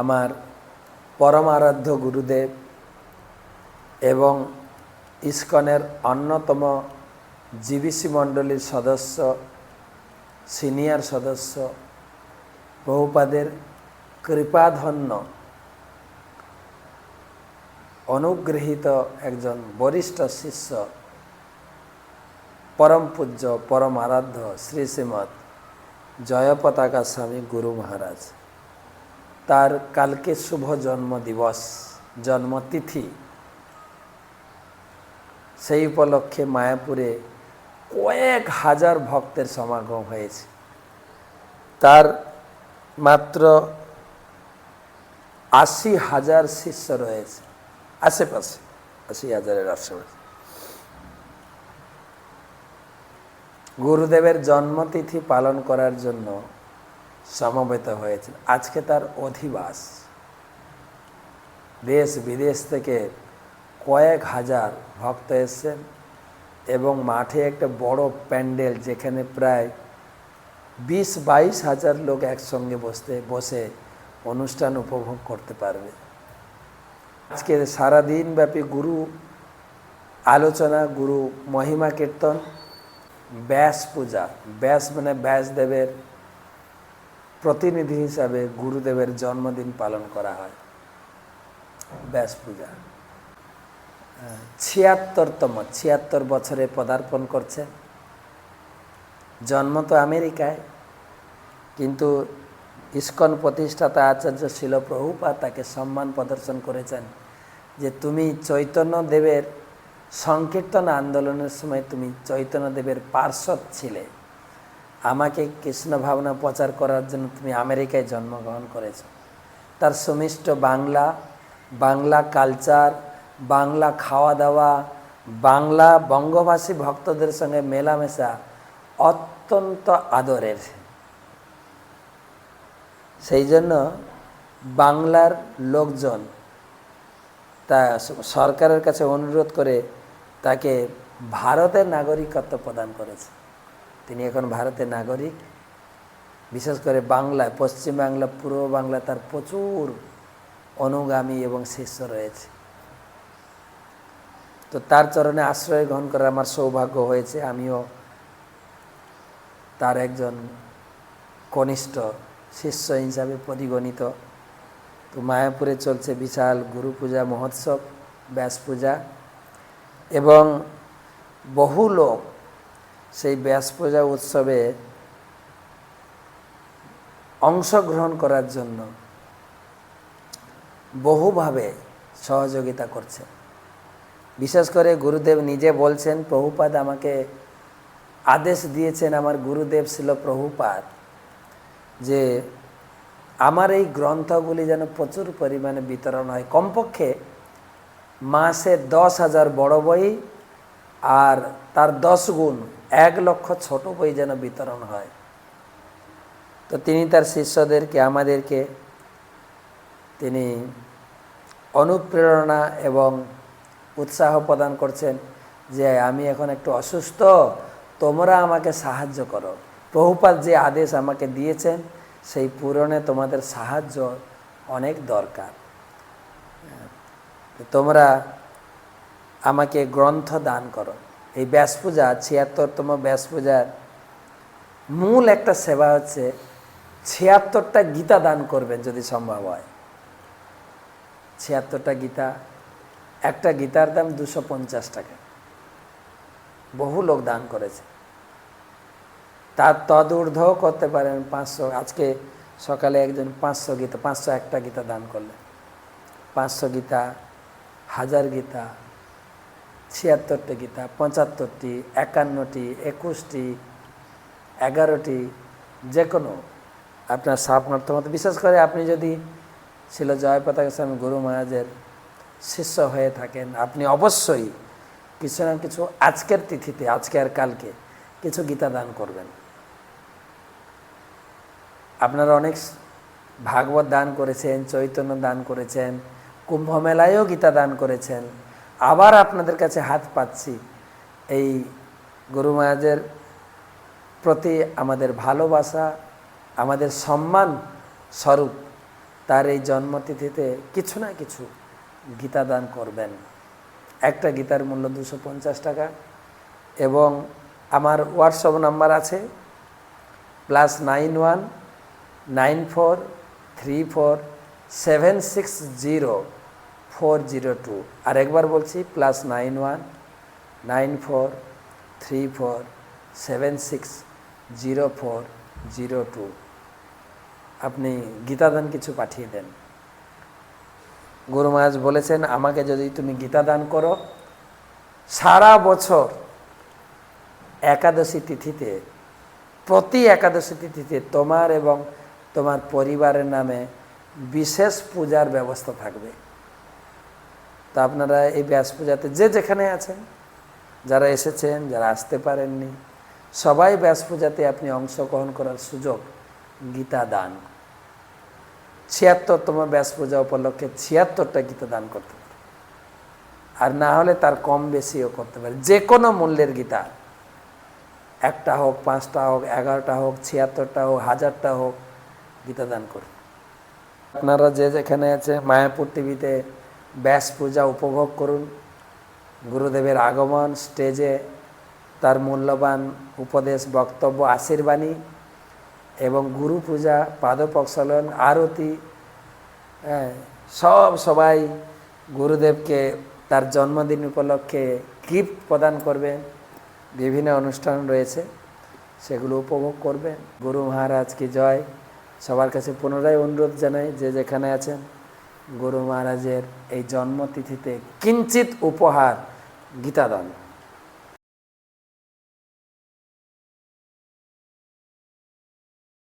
আমার পরম আরাধ্য গুরুদেব এবং ইস্কনের অন্যতম জিবিসি মণ্ডলীর সদস্য, সিনিয়র সদস্য, বহুপাদের কৃপাধন্য, অনুগৃহীত একজন বরিষ্ঠ শিষ্য, পরম পূজ্য, পরম আরাধ্য শ্রী শ্রীমৎ জয়পতাকা স্বামী গুরু মহারাজ। তার কালকে শুভ জন্ম দিবস জন্মতিথি। সেই উপলক্ষে মায়াপুরে কয়েক হাজার ভক্তের সমাগম হয়েছে। তার মাত্র আশি হাজার শিষ্য রয়েছে। আশেপাশে আশি হাজারের আশেপাশে। গুরুদেবের জন্মতিথি পালন করার জন্য সমবেত হয়েছিল আজকে তার অধিবাস। দেশ বিদেশ থেকে কয়েক হাজার ভক্ত এসছেন এবং মাঠে একটা বড় প্যান্ডেল যেখানে প্রায় বিশ বাইশ হাজার লোক একসঙ্গে বসতে, বসে অনুষ্ঠান উপভোগ করতে পারবে। আজকে সারাদিন ব্যাপী গুরু আলোচনা, গুরু মহিমা কীর্তন, ব্যাস পূজা। ব্যাস মানে ব্যাসদেবের প্রতিনিধি হিসাবে গুরুদেবের জন্মদিন পালন করা হয়। ব্যাস পূজা। ছিয়াত্তরতম, ছিয়াত্তর বছরে পদার্পণ করছে। জন্ম তো আমেরিকায়, কিন্তু ইস্কন প্রতিষ্ঠাতা আচার্য শিল প্রভুপা তাকে সম্মান প্রদর্শন করেছেন যে তুমি চৈতন্য দেবের সংকীর্তন আন্দোলনের সময় তুমি চৈতন্য দেবের পার্শ্বদ ছিলে। আমাকে কৃষ্ণ ভাবনা প্রচার করার জন্য তুমি আমেরিকায় জন্মগ্রহণ করেছ। তার সুমিষ্ট বাংলা বাংলা কালচার, বাংলা খাওয়া দাওয়া বাংলা বঙ্গভাষী ভক্তদের সঙ্গে মেলামেশা অত্যন্ত আদরের। সেই জন্য বাংলার লোকজন তা সরকারের কাছে অনুরোধ করে তাকে ভারতের নাগরিকত্ব প্রদান করেছে। তিনি এখন ভারতের নাগরিক। বিশেষ করে বাংলায় পশ্চিমবাংলা পূর্ব বাংলা তার প্রচুর অনুগামী এবং শিষ্য রয়েছে। তো তার চরণে আশ্রয় গ্রহণ করার আমার সৌভাগ্য হয়েছে। আমিও তার একজন কনিষ্ঠ শিষ্য হিসাবে পরিগণিত। তো মায়াপুরে চলছে বিশাল গুরু পূজা, মহোৎসব, ব্যাস পূজা এবং বহু লোক সেই ব্যাস পূজা উৎসবে অংশগ্রহণ করার জন্য বহুভাবে সহযোগিতা করছে। বিশেষ করে গুরুদেব নিজে বলছেন, প্রভুপাদ আমাকে আদেশ দিয়েছেন, আমার গুরুদেব ছিল প্রভুপাদ, যে আমার এই গ্রন্থগুলি যেন প্রচুর পরিমাণে বিতরণ হয়। কমপক্ষে মাসে দশ হাজার বড় বই আর তার দশ গুণ এক লক্ষ ছোট বই যেন বিতরণ হয়। তো তিনি তার শিষ্যদেরকে, আমাদেরকে তিনি অনুপ্রেরণা এবং উৎসাহ প্রদান করছেন যে আমি এখন একটু অসুস্থ, তোমরা আমাকে সাহায্য করো। প্রভুপাত যে আদেশ আমাকে দিয়েছেন, সেই পূরণে তোমাদের সাহায্য অনেক দরকার। তোমরা আমাকে গ্রন্থ দান করো। এই ব্যাস পূজা ছিয়াত্তরতম ব্যাস পূজার মূল একটা সেবা হচ্ছে ছিয়াত্তরটা গীতা দান করবেন যদি সম্ভব হয়। ছিয়াত্তরটা গীতা, একটা গীতার দাম দুশো পঞ্চাশ টাকা। বহু লোক দান করেছে। তার তদূর্ধ্বও করতে পারেন পাঁচশো, আজকে সকালে একজন পাঁচশো গীতা, পাঁচশো একটা গীতা দান করলেন। পাঁচশো গীতা, হাজার গীতা ছিয়াত্তরটি গীতা পঁচাত্তরটি, একান্নটি, একুশটি, এগারোটি যে কোনো আপনার সামর্থ্য মতো বিশেষ করে, আপনি যদি ছিল জয় পতাকা স্বামী গুরু মহারাজের শিষ্য হয়ে থাকেন, আপনি অবশ্যই কিছু না কিছু আজকের তিথিতে, আজকে আর কালকে কিছু গীতা দান করবেন। আপনারা অনেক ভাগবত দান করেছেন, চৈতন্য দান করেছেন, কুম্ভ মেলায়ও গীতা দান করেছেন। আবার আপনাদের কাছে হাত পাচ্ছি এই গুরু মহারাজের প্রতি আমাদের ভালোবাসা, আমাদের সম্মান স্বরূপ। তার এই জন্মতিথিতে কিছু না কিছু গীতা দান করবেন। একটা গীতার মূল্য দুশো পঞ্চাশ টাকা এবং আমার হোয়াটসঅ্যাপ নাম্বার আছে plus nine one nine four three four seven six zero. Four zero two আর একবার বলছি plus nine one nine four three four seven six zero four zero two আপনি গীতাদান কিছু পাঠিয়ে দেন। গুরু মহারাজ বলেছেন, আমাকে যদি তুমি গীতাদান করো, সারা বছর একাদশী তিথিতে, প্রতি একাদশী তিথিতে তোমার এবং তোমার পরিবারের নামে বিশেষ পূজার ব্যবস্থা থাকবে। তো আপনারা এই ব্যাস পূজাতে যে যেখানে আছেন, যারা এসেছেন, যারা আসতে পারেননি, সবাই ব্যাস পূজাতে আপনি অংশগ্রহণ করার সুযোগ গীতা দান। ছিয়াত্তরতম ব্যাস পূজা উপলক্ষে ছিয়াত্তরটা গীতা দান করতে পারে আর না হলে তার কম বেশিও করতে পারে যে কোনো মূল্যের গীতা। একটা হোক, পাঁচটা হোক, এগারোটা হোক, ছিয়াত্তরটা হোক, হাজারটা হোক, গীতা দান করুন। আপনারা যে যেখানে আছে, মায়াপুর টিভিতে ব্যাস পূজা উপভোগ করুন। গুরুদেবের আগমন, স্টেজে তার মূল্যবান উপদেশ, বক্তব্য, আশীর্বাণী এবং গুরু পূজা পাদপ্রক্ষালন আরতি হ্যাঁ সব সবাই গুরুদেবকে তার জন্মদিন উপলক্ষে গিফট প্রদান করবেন। বিভিন্ন অনুষ্ঠান রয়েছে, সেগুলো উপভোগ করবেন। গুরু মহারাজ কি জয়? সবার কাছে পুনরায় অনুরোধ জানাই, যে যেখানে আছেন। গুরু মহারাজের এই জন্মতিথিতে কিঞ্চিত উপহার গীতাদান।